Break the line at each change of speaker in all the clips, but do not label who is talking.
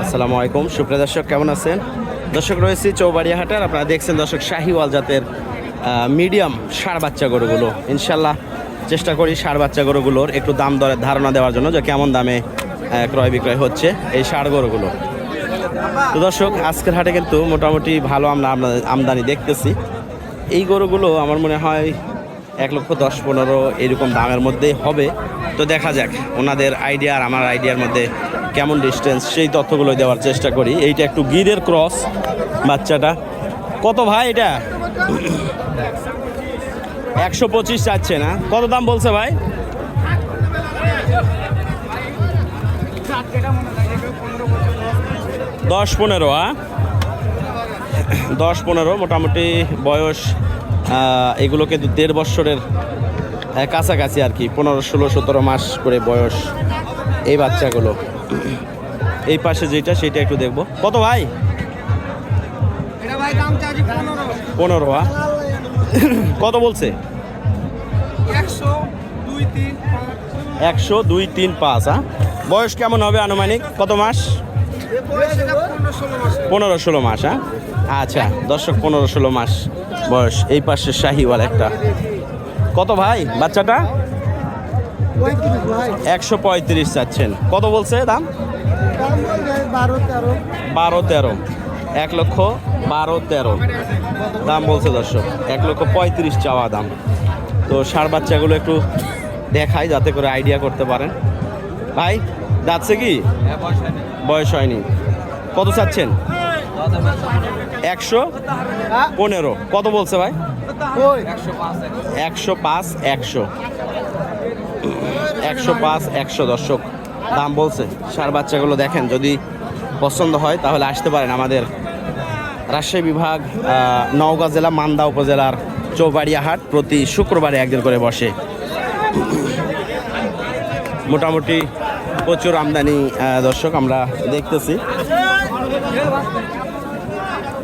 আসসালামু আলাইকুম, সুপ্রিয় দর্শক, কেমন আছেন? দর্শক, রয়েছি চৌবাড়িয়া হাটের আপনারা দেখছেন দর্শক শাহিওয়াল জাতের মিডিয়াম সার বাচ্চা গরুগুলো। ইনশাল্লাহ চেষ্টা করি সার বাচ্চা গরুগুলোর একটু দাম দরের ধারণা দেওয়ার জন্য যে কেমন দামে ক্রয় বিক্রয় হচ্ছে এই সার গরুগুলো। তো দর্শক, আজকের হাটে কিন্তু মোটামুটি ভালো আমরা আমদা- আমদানি দেখতেছি। এই গরুগুলো আমার মনে হয় এক লক্ষ দশ পনেরো এরকম দামের মধ্যেই হবে। তো দেখা যাক ওনাদের আইডিয়া আর আমার আইডিয়ার মধ্যে কেমন ডিস্টেন্স সেই তথ্যগুলো দেওয়ার চেষ্টা করি। এইটা একটু গিরের ক্রস বাচ্চাটা। কত ভাই এটা? একশো পঁচিশ চাচ্ছে না। কত দাম বলছে ভাই? দশ পনেরো আ? দশ পনেরো মোটামুটি বয়স এগুলোকে দেড় আহ, কাছাকাছি আর কি, পনেরো, ষোলো, সতেরো মাস করে বয়স এই বাচ্চাগুলো। এই পাশে যেটা, সেটা একটু দেখব। কত ভাই?
পনেরো
কত বলছে?
একশো দুই, তিন,
পাঁচ হ্যাঁ বয়স কেমন হবে আনুমানিক? কত মাস?
পনেরো, ষোলো মাস
হ্যাঁ আচ্ছা দর্শক, পনেরো, ষোলো মাস বয়স। এই পাশে শাহিওয়াল একটা। কত ভাই বাচ্চাটা? একশো পঁয়ত্রিশ চাচ্ছেন। কত বলছে দাম?
বারো তেরো।
এক লক্ষ বারো তেরো। দাম বলছে দর্শক, এক লক্ষ পঁয়ত্রিশ চাওয়া দাম। তো সার বাচ্চাগুলো একটু দেখাই যাতে করে আইডিয়া করতে পারেন। ভাই, যাচ্ছে কি? বয়স হয়নি। কত চাচ্ছেন? একশো পনেরো। কত বলছে ভাই? একশো পাঁচ, একশো। একশো পাঁচ, একশো। দর্শক, দাম বলছে। সার বাচ্চাগুলো দেখেন, যদি পছন্দ হয়, তাহলে আসতে পারেন আমাদের রাজশাহী বিভাগ নওগাঁ জেলা, মান্দা উপজেলার চৌবাড়িয়া হাট। প্রতি শুক্রবারে একদিন করে বসে। মোটামুটি প্রচুর আমদানি দর্শক, আমরা দেখতেছি।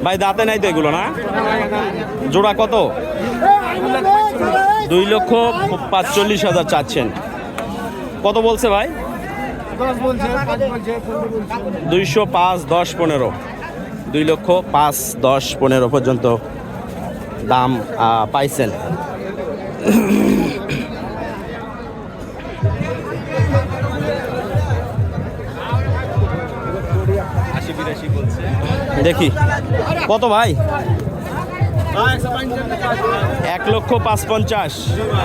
ভাই, দাঁতে নাই তো এগুলো না? জোড়া কত? দুই লক্ষ পাঁচচল্লিশ হাজার চাচ্ছেন। কত বলছে ভাই? দুইশো পাঁচ দশ পনেরো। দুই লক্ষ পাঁচ দশ পনেরো পর্যন্ত দাম পাইছেন। দেখি। কত ভাই? এক লক্ষ পাঁচ পঞ্চাশ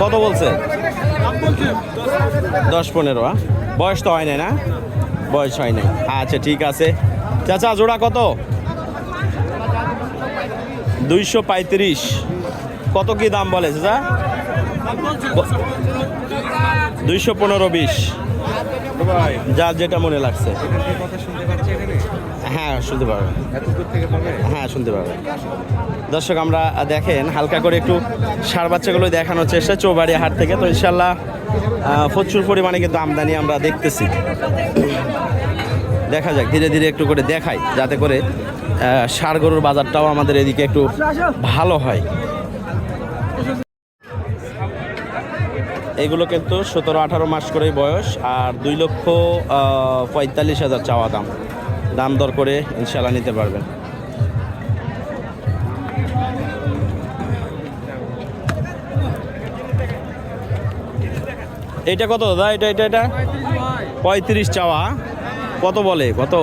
কত বলছে? দশ পনেরো? বয়স তো হয় নাই না? বয়স হয় নাই। আচ্ছা ঠিক আছে। চাচা, জোড়া কত? দুইশো পঁয়ত্রিশ। কত কি দাম বলে, চাচা? দুইশো পনেরো বিশ। যার যেটা মনে লাগছে। হ্যাঁ শুনতে পারবেন। হ্যাঁ শুনতে পারবেন। দর্শক আমরা দেখেন হালকা করে একটু সার বাচ্চাগুলো দেখানোর চেষ্টা চৌবাড়ি হাট থেকে। তো ইনশাল্লাহ প্রচুর পরিমাণে কিন্তু আমদানি আমরা দেখতেছি। দেখা যাক ধীরে ধীরে একটু করে দেখাই যাতে করে ষাঁড় গরুর বাজারটাও আমাদের এদিকে একটু ভালো হয়। এগুলো কিন্তু সতেরো আঠারো মাস করেই বয়স আর দুই লক্ষ পঁয়তাল্লিশ হাজার চাওয়া দাম। দাম দর করে ইনশাল্লাহ নিতে পারবেন। এটা কত দাদা? এটা এটা এটা? পঁয়ত্রিশ চাওয়া। কত বলে? কত?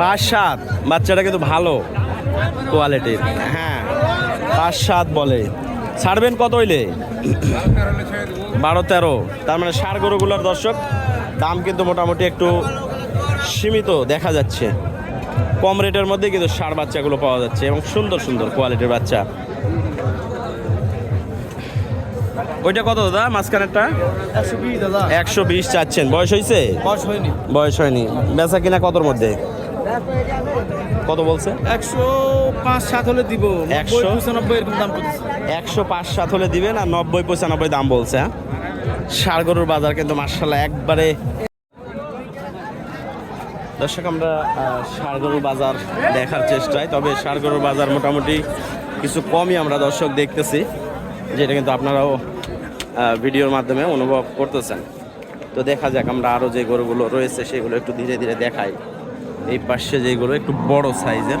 পাঁচ সাত। বাচ্চাটা কিন্তু ভালো কোয়ালিটির। হ্যাঁ পাঁচ সাত বলে। ছাড়বেন কত হইলে? বারো তেরো। তার মানে সার গরুগুলোর দর্শক, দাম কিন্তু মোটামুটি একটু সীমিত দেখা যাচ্ছে। কম রেটের মধ্যে কিন্তু সার বাচ্চাগুলো পাওয়া যাচ্ছে এবং সুন্দর সুন্দর কোয়ালিটির বাচ্চা। ওইটা কত দাদা? মাঝখানেরটা?
একশো বিশ
চাচ্ছেন। বয়স হয়েছে
বয়স হয়নি।
বেচা কিনা কতর মধ্যে? কত বলছে?
একশো পাঁচ সাত হলে দিব।
একশো?
পঁচানব্বই এরকম দাম পড়তেছে
একশো পাঁচ সাত হলে দিবেন আর নব্বই পঁচানব্বই দাম বলছে হ্যাঁ? ষাড় গরুর বাজার কিন্তু মার্শাল্লাহ একবারে দর্শক, আমরা সারগরু বাজার দেখার চেষ্টায়, তবে গরুর বাজার মোটামুটি কিছু কমই আমরা দর্শক দেখতেছি, যেটা কিন্তু আপনারাও ভিডিওর মাধ্যমে অনুভব করতেছেন। তো দেখা যাক, আমরা আরও যে গরুগুলো রয়েছে, সেগুলো একটু ধীরে ধীরে দেখাই। এই পাশে যেগুলো একটু বড় সাইজের।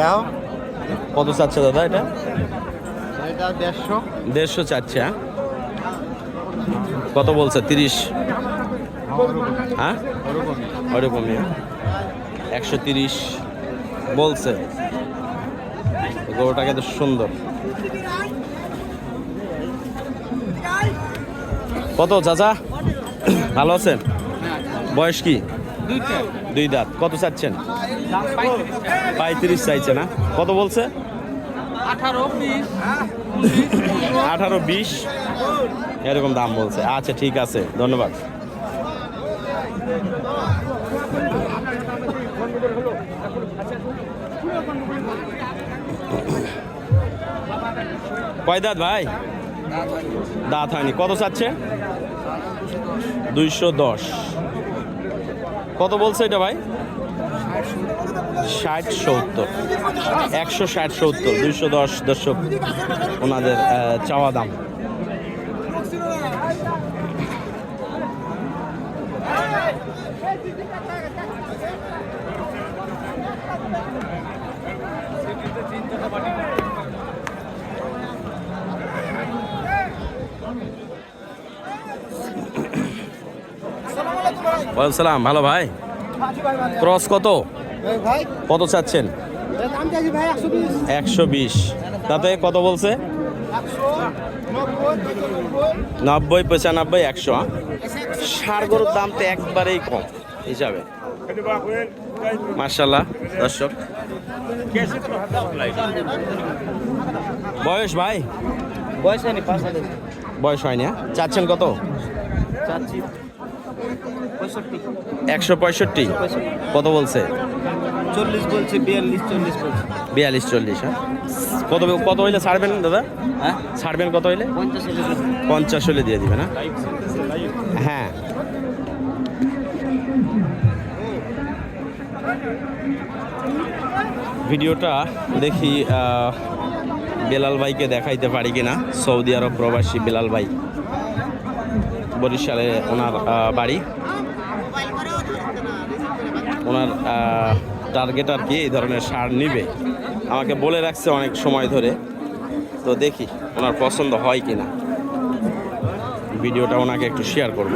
দাও।
কত চাচ্ছে দাদা এটা?
এটা দেড়শো।
দেড়শো চাচ্ছে হ্যাঁ? কত বলছে? তিরিশ। হ্যাঁ? ওরকমই। একশো তিরিশ বলছে। গরুটা কিন্তু সুন্দর। কত চাচা? ভালো আছেন? বয়স কি? দুই দাঁত। কত চাচ্ছেন? পঁয়ত্রিশ চাইছে না। কত বলছে?
আঠারো বিশ।
এরকম দাম বলছে। আচ্ছা ঠিক আছে। ধন্যবাদ। কয় দাঁত ভাই? দাঁত হয়নি। কত চাচ্ছে? দুইশো দশ। কত বলছে এটা ভাই? ষাট সত্তর। একশো ষাট সত্তর দুইশো দশ দর্শক ওনাদের চাওয়া দাম। সালাম ভালো ভাই? ক্রস কত? কত চাচ্ছেন?
একশো বিশ।
তাতে কত বলছে?
নব্বই পঁচানব্বই।
নব্বই একশো? ষাড় গরুর দাম তো একবারেই কম হিসাবে। মার্শাল্লাহ দর্শক। বয়স ভাই?
বয়স হয়নি
বয়স হয়নি হ্যাঁ? চাচ্ছেন কত?
চাচ্ছি।
একশো পঁয়ষট্টি। কত বলছে?
চল্লিশ বলছে বিয়াল্লিশ চল্লিশ বলছে।
বিয়াল্লিশ চল্লিশ হ্যাঁ? কত কত হইলে ছাড়বেন দাদা?
হ্যাঁ?
ছাড়বেন কত হইলে?
পঞ্চাশ
হলে দিয়ে দিবেন। হ্যাঁ? হ্যাঁ। ভিডিওটা দেখি বেলাল ভাইকে দেখাইতে পারি কিনা? সৌদি আরব প্রবাসী বেলাল ভাই। বরিশালে ওনার বাড়ি। ওনার টার্গেট আর কি এই ধরনের সার নিবে। আমাকে বলে রাখছে অনেক সময় ধরে। তো দেখি ওনার পছন্দ হয় কি না ভিডিওটা ওনাকে একটু শেয়ার করব।